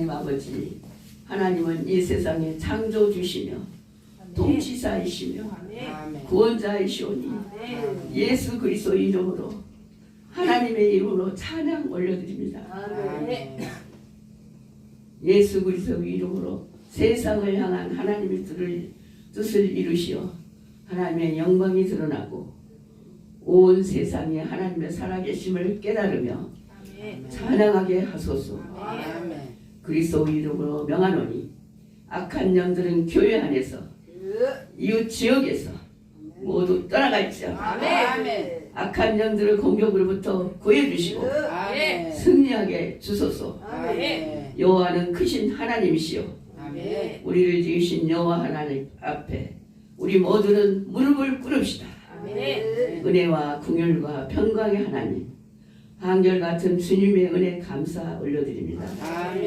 하나님 아버지 하나님은 이 세상의 창조주시며 통치사이시며. 구원자이시오니. 예수 그리스도 이름으로 하나님의 이름으로 찬양 올려드립니다. 예수 그리스도 이름으로 세상을 향한 하나님의 뜻을, 뜻을 이루시어 하나님의 영광이 드러나고 온 세상에 하나님의 살아계심을 깨달으며. 찬양하게 하소서. 아멘. 그리스도 이름으로 명하노니 악한 영들은 교회 안에서 이웃 지역에서 모두 떠나갈지어다. 아멘. 악한 영들을 공격으로부터 구해주시고 아멘. 승리하게 주소서. 아멘. 여호와는 크신 하나님이시여 아멘. 우리를 지으신 여호와 하나님 앞에 우리 모두는 무릎을 꿇읍시다. 아멘. 은혜와 궁율과 평강의 하나님 한결같은 주님의 은혜 감사 올려드립니다. 아멘.